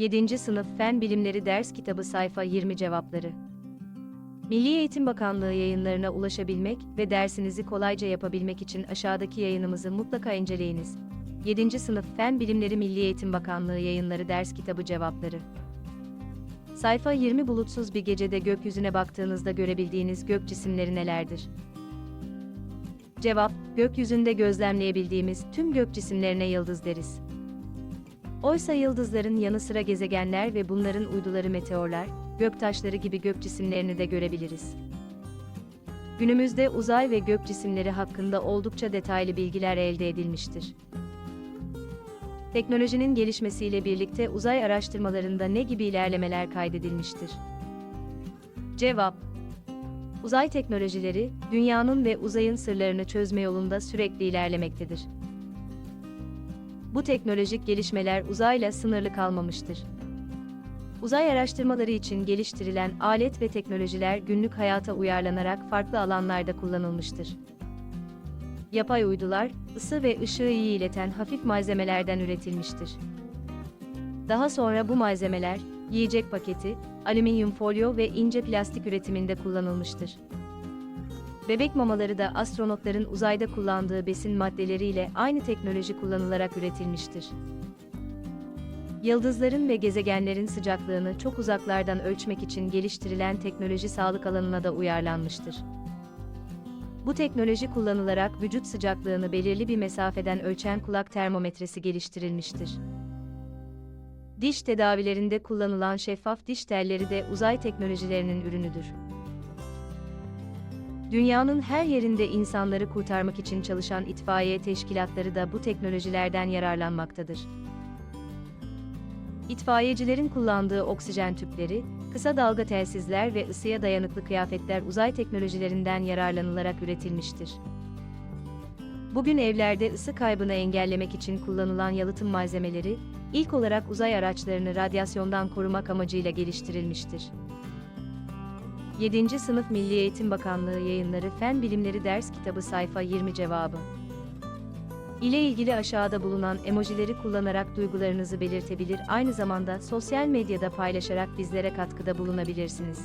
7. Sınıf Fen Bilimleri Ders Kitabı Sayfa 20 Cevapları Milli Eğitim Bakanlığı yayınlarına ulaşabilmek ve dersinizi kolayca yapabilmek için aşağıdaki yayınımızı mutlaka inceleyiniz. 7. Sınıf Fen Bilimleri Milli Eğitim Bakanlığı yayınları ders kitabı cevapları. Sayfa 20 Bulutsuz bir gecede gökyüzüne baktığınızda görebildiğiniz gök cisimleri nelerdir? Cevap, gökyüzünde gözlemleyebildiğimiz tüm gök cisimlerine yıldız deriz. Oysa yıldızların yanı sıra gezegenler ve bunların uyduları meteorlar, göktaşları gibi gök cisimlerini de görebiliriz. Günümüzde uzay ve gök cisimleri hakkında oldukça detaylı bilgiler elde edilmiştir. Teknolojinin gelişmesiyle birlikte uzay araştırmalarında ne gibi ilerlemeler kaydedilmiştir? Cevap Uzay teknolojileri, dünyanın ve uzayın sırlarını çözme yolunda sürekli ilerlemektedir. Bu teknolojik gelişmeler uzayla sınırlı kalmamıştır. Uzay araştırmaları için geliştirilen alet ve teknolojiler günlük hayata uyarlanarak farklı alanlarda kullanılmıştır. Yapay uydular, ısı ve ışığı iyi ileten hafif malzemelerden üretilmiştir. Daha sonra bu malzemeler, yiyecek paketi, alüminyum folyo ve ince plastik üretiminde kullanılmıştır. Bebek mamaları da astronotların uzayda kullandığı besin maddeleriyle aynı teknoloji kullanılarak üretilmiştir. Yıldızların ve gezegenlerin sıcaklığını çok uzaklardan ölçmek için geliştirilen teknoloji sağlık alanına da uyarlanmıştır. Bu teknoloji kullanılarak vücut sıcaklığını belirli bir mesafeden ölçen kulak termometresi geliştirilmiştir. Diş tedavilerinde kullanılan şeffaf diş telleri de uzay teknolojilerinin ürünüdür. Dünyanın her yerinde insanları kurtarmak için çalışan itfaiye teşkilatları da bu teknolojilerden yararlanmaktadır. İtfaiyecilerin kullandığı oksijen tüpleri, kısa dalga telsizler ve ısıya dayanıklı kıyafetler uzay teknolojilerinden yararlanılarak üretilmiştir. Bugün evlerde ısı kaybını engellemek için kullanılan yalıtım malzemeleri, ilk olarak uzay araçlarını radyasyondan korumak amacıyla geliştirilmiştir. 7. Sınıf Milli Eğitim Bakanlığı Yayınları Fen Bilimleri Ders Kitabı Sayfa 20 Cevabı ile ilgili aşağıda bulunan emojileri kullanarak duygularınızı belirtebilir aynı zamanda sosyal medyada paylaşarak bizlere katkıda bulunabilirsiniz.